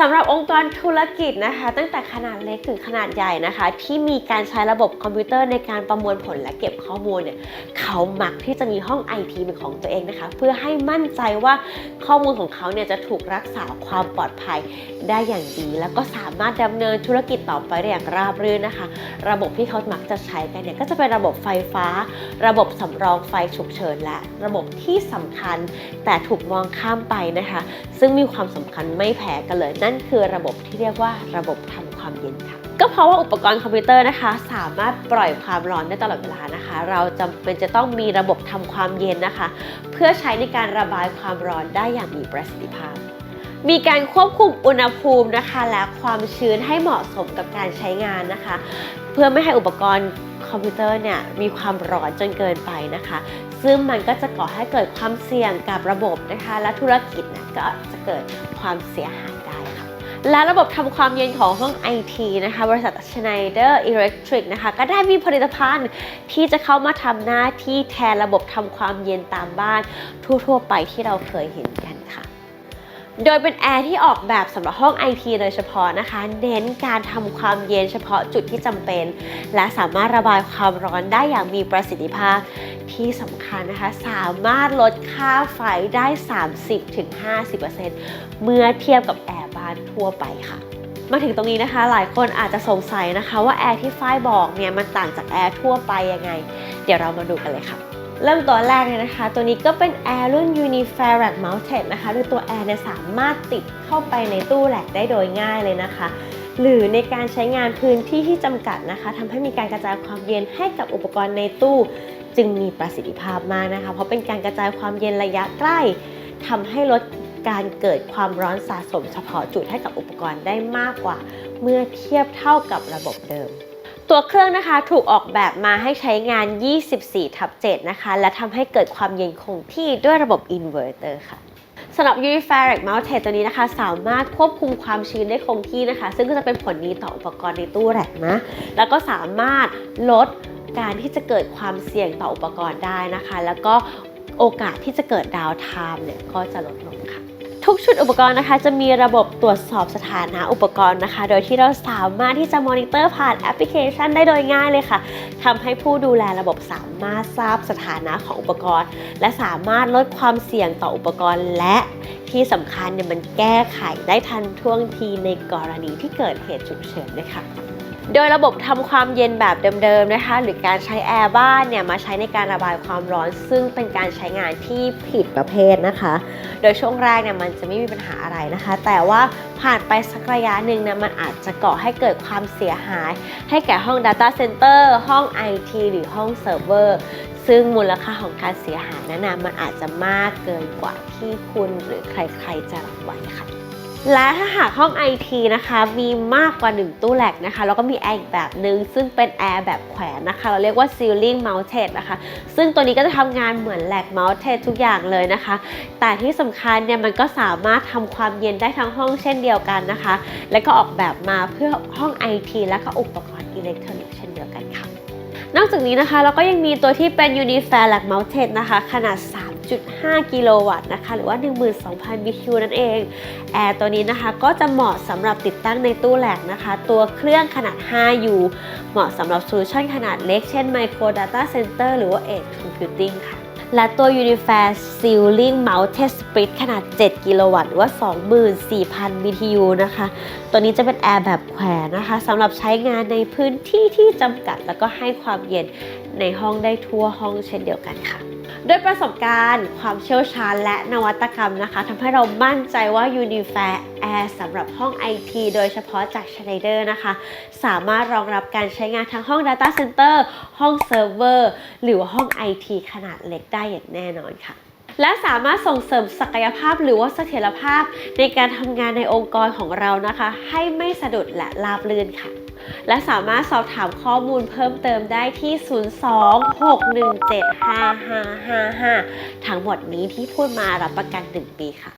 สำหรับองค์กรธุรกิจนะคะ ตั้งแต่ขนาดเล็กถึงขนาดใหญ่นะคะ ที่มีการใช้ระบบคอมพิวเตอร์ในการประมวลผลและเก็บข้อมูลเนี่ยเขามักที่จะมีห้อง IT เป็นของตัวเองนะคะ เพื่อให้มั่นใจว่าข้อมูลของเขาเนี่ยจะถูกรักษาความปลอดภัยได้อย่างดี แล้วก็สามารถดำเนินธุรกิจต่อไปได้อย่างราบรื่นนะคะ ระบบที่เขามักจะใช้กันเนี่ยก็จะเป็นระบบไฟฟ้า ระบบสำรองไฟฉุกเฉินและระบบที่สำคัญแต่ถูกมองข้ามไปนะคะ ซึ่งมีความสำคัญไม่แพ้กันเลยนั่นคือระบบที่เรียกว่าระบบทำความเย็นค่ะ ก็เพราะว่าอุปกรณ์คอมพิวเตอร์นะคะ สามารถปล่อยความร้อนได้ตลอดเวลานะคะ เราจำเป็นจะต้องมีระบบทำความเย็นนะคะ เพื่อใช้ในการระบายความร้อนได้อย่างมีประสิทธิภาพมีการควบคุมอุณหภูมินะคะ และความชื้นให้เหมาะสมกับการใช้งานนะคะ เพื่อไม่ให้อุปกรณ์คอมพิวเตอร์เนี่ยมีความร้อนจนเกินไปนะคะ ซึ่งมันก็จะก่อให้เกิดความเสี่ยงกับระบบนะคะ และธุรกิจเนี่ยก็จะเกิดความเสียหายได้ และระบบทำความเย็นของห้องไอทีนะคะ บริษัท Schneider Electric นะคะ ก็ได้มีผลิตภัณฑ์ที่จะเข้ามาทำหน้าที่แทนระบบทำความเย็นตามบ้านทั่วๆไปที่เราเคยเห็นกันค่ะ โดยเป็นแอร์ที่ออกแบบสำหรับห้อง IT โดยเฉพาะนะคะ เน้นการทำความเย็นเฉพาะจุดที่จำเป็น และสามารถระบายความร้อนได้อย่างมีประสิทธิภาพที่สำคัญนะคะ สามารถลดค่าไฟได้ 30-50%เมื่อเทียบกับแอร์บ้านทั่วไปค่ะ มาถึงตรงนี้นะคะ หลายคนอาจจะสงสัยนะคะว่าแอร์ที่ฝ้ายบอกเนี่ยมันต่างจากแอร์ทั่วไปยังไง เดี๋ยวเรามาดูกันเลยค่ะ เริ่มตัวแรกเลยนะคะ ตัวนี้ก็เป็นแอร์รุ่น Unifarac Mounted นะคะโดยตัวแอร์เนี่ยสามารถติดเข้าไปในตู้แหลกได้โดยง่ายเลยนะคะ หรือในการใช้งานพื้นที่ที่จำกัดนะคะทำให้มีการกระจายความเย็นให้กับอุปกรณ์ในตู้จึงมีประสิทธิภาพมากนะคะ เพราะเป็นการกระจายความเย็นระยะใกล้ทำให้ลดการเกิดความร้อนสะสมเฉพาะจุดให้กับอุปกรณ์ได้มากกว่า เมื่อเทียบเท่ากับระบบเดิม ตัวเครื่องนะคะถูกออกแบบมาให้ใช้งาน 24 ทับ7นะคะ และทำให้เกิดความเย็นคงที่ด้วยระบบอินเวอร์เตอร์ค่ะสำหรับ Unifarac Mounted ตัวนี้นะคะ สามารถควบคุมความชื้นได้คงที่นะคะ ซึ่งก็จะเป็นผลดีต่ออุปกรณ์ในตู้แรกนะ แล้วก็สามารถลดการที่จะเกิดความเสี่ยงต่ออุปกรณ์ได้นะคะ แล้วก็โอกาสที่จะเกิดดาวไทม์เนี่ยก็จะลดลงค่ะ ทุกชุดอุปกรณ์นะคะจะมีระบบตรวจสอบสถานะอุปกรณ์นะคะ โดยที่เราสามารถที่จะมอนิเตอร์ผ่านแอปพลิเคชันได้โดยง่ายเลยค่ะทำให้ผู้ดูแลระบบสามารถทราบสถานะของอุปกรณ์ และสามารถลดความเสี่ยงต่ออุปกรณ์และ ที่สำคัญเนี่ยมันแก้ไขได้ทันท่วงทีในกรณีที่เกิดเหตุฉุกเฉินด้วยค่ะโดยระบบทำความเย็นแบบเดิมๆนะคะ หรือการใช้แอร์บ้านเนี่ยมาใช้ในการระบายความร้อน ซึ่งเป็นการใช้งานที่ผิดประเภทนะคะ โดยช่วงแรกเนี่ยมันจะไม่มีปัญหาอะไรนะคะ แต่ว่าผ่านไปสักระยะหนึ่งเนี่ยมันอาจจะก่อให้เกิดความเสียหาย ให้แก่ห้อง Data Center ห้อง IT หรือห้องเซิร์ฟเวอร์ ซึ่งมูลค่าของการเสียหายนั้นนะมันอาจจะมากเกินกว่าที่คุณหรือใครๆจะรับไหวค่ะและถ้าหากห้อง IT นะคะมีมากกว่า 1 ตู้แหลกนะคะแล้วก็มีแอร์อีกแบบหนึ่งซึ่งเป็นแอร์แบบแขวนนะคะ เราเรียกว่า ceiling mounted นะคะ ซึ่งตัวนี้ก็จะทำงานเหมือนแหลก mounted ทุกอย่างเลยนะคะ แต่ที่สำคัญเนี่ยมันก็สามารถทำความเย็นได้ทั้งห้องเช่นเดียวกันนะคะ และก็ออกแบบมาเพื่อห้อง IT และก็อุปกรณ์อิเล็กทรอนิกส์เช่นเดียวกันค่ะ นอกจากนี้นะคะเราก็ยังมีตัวที่เป็น Unifarac Mounted นะคะ ขนาด 3.5 กิโลวัตต์นะคะ หรือว่า 12,000 BTU นั่นเอง แอร์ตัวนี้นะคะก็จะเหมาะสำหรับติดตั้งในตู้แหลกนะคะ ตัวเครื่องขนาด 5U เหมาะสำหรับโซลูชันขนาดเล็ก เช่น Micro Data Center หรือว่า Edge Computing ค่ะ และตัว Unifare Ceiling Mounted Split ขนาด 7 กิโลวัตต์หรือว่า 24,000 BTU นะคะ ตัวนี้จะเป็นแอร์แบบแขวนนะคะสำหรับใช้งานในพื้นที่ที่จำกัด แล้วก็ให้ความเย็นในห้องได้ทั่วห้องเช่นเดียวกันค่ะ ด้วยประสบการณ์ ความเชี่ยวชาญและนวัตกรรมนะคะทำให้เรามั่นใจว่า Unifair Air สำหรับห้อง IT โดยเฉพาะจาก Schneider นะคะ สามารถรองรับการใช้งานทั้งห้อง Data Center ห้องเซิร์ฟเวอร์หรือว่าห้อง IT ขนาดเล็กได้อย่างแน่นอนค่ะและสามารถส่งเสริมศักยภาพหรือว่าเสถียรภาพในการทำงานในองค์กรของเรานะคะ ให้ไม่สะดุดและราบรื่นค่ะ และสามารถสอบถามข้อมูลเพิ่มเติมได้ที่ 026175555 ทั้งหมดนี้ที่พูดมารับประกัน 1 ปีค่ะ